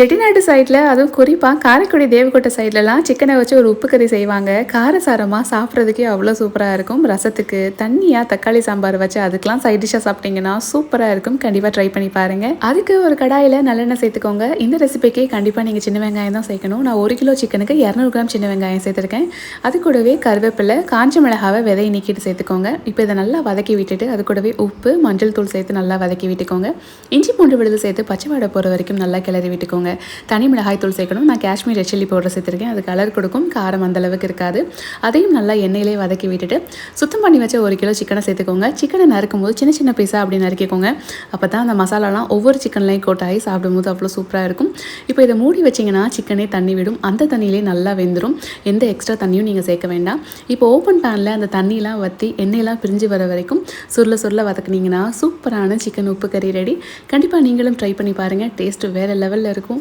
செட்டிநாட்டு சைடில் அதுவும் குறிப்பாக காரைக்குடி தேவக்கோட்டை சைட்லலாம் சிக்கனை வச்சு ஒரு உப்பு கறி செய்வாங்க. காரசாரமாக சாப்பிட்றதுக்கே அவ்வளோ சூப்பராக இருக்கும். ரசத்துக்கு தண்ணியாக தக்காளி சாம்பார் வச்சு அதுக்கெலாம் சைட் டிஷ்ஷாக சாப்பிட்டீங்கன்னா சூப்பராக இருக்கும். கண்டிப்பாக ட்ரை பண்ணி பாருங்கள் அதுக்கு ஒரு கடாயில் நல்லெண்ணெய் சேர்த்துக்கோங்க. இந்த ரெசிபிக்கு கண்டிப்பாக நீங்கள் சின்ன வெங்காயம் தான் சேர்க்கணும். நான் ஒரு கிலோ சிக்கனுக்கு இரநூறு கிராம் சின்ன வெங்காயம் சேர்த்துருக்கேன். அது கூடவே கருவேப்பிலை காஞ்ச மிளகாவை விதையை நீக்கிட்டு சேர்த்துக்கோங்க. இப்போ இதை நல்லா வதக்கி விட்டுட்டு அது கூடவே உப்பு மஞ்சள் தூள் சேர்த்து நல்லா வதக்கி விட்டுக்கோங்க. இஞ்சி பூண்டு விழுது சேர்த்து பச்சை வாடை போகிற வரைக்கும் நல்லா கிளறி விட்டுக்கோங்க. தனி மிளகாய் தூள் சேர்க்கணும். நான் காஷ்மீர் ரெட் சில்லி பவுடர் சேர்த்துருக்கேன். அது கலர் கொடுக்கும். காரம் அந்தளவுக்கு இருக்காது. அதையும் நல்லா எண்ணெயிலே வதக்கி விட்டுட்டு சுத்தம் பண்ணி வச்ச ஒரு கிலோ சிக்கனை சேர்த்துக்கோங்க. சிக்கனை நறுக்கும் போது சின்ன சின்ன பீஸாக அப்படி நறுக்கிக்கோங்க. அப்போ தான் அந்த மசாலாலாம் ஒவ்வொரு சிக்கன்லையும் கோட்டாகி சாப்பிடும் சாப்பிடும்போது அவ்வளோ சூப்பராக இருக்கும். இப்போ இதை மூடி வச்சிங்கன்னா சிக்கனே தண்ணி விடும். அந்த தண்ணியிலே நல்லா வெந்துடும் எந்த எக்ஸ்ட்ரா தண்ணியும் நீங்கள் சேர்க்க வேண்டாம். இப்போ ஓப்பன் பேனில் அந்த தண்ணியெலாம் வற்றி எண்ணெயெல்லாம் பிரிஞ்சு வர வரைக்கும் சுருள சுருள வதக்குனீங்கன்னா சூப்பரான சிக்கன் உப்பு கறி ரெடி கண்டிப்பாக நீங்களும் ட்ரை பண்ணி பாருங்கள் டேஸ்ட்டு வேறு லெவலில் இருக்கும்.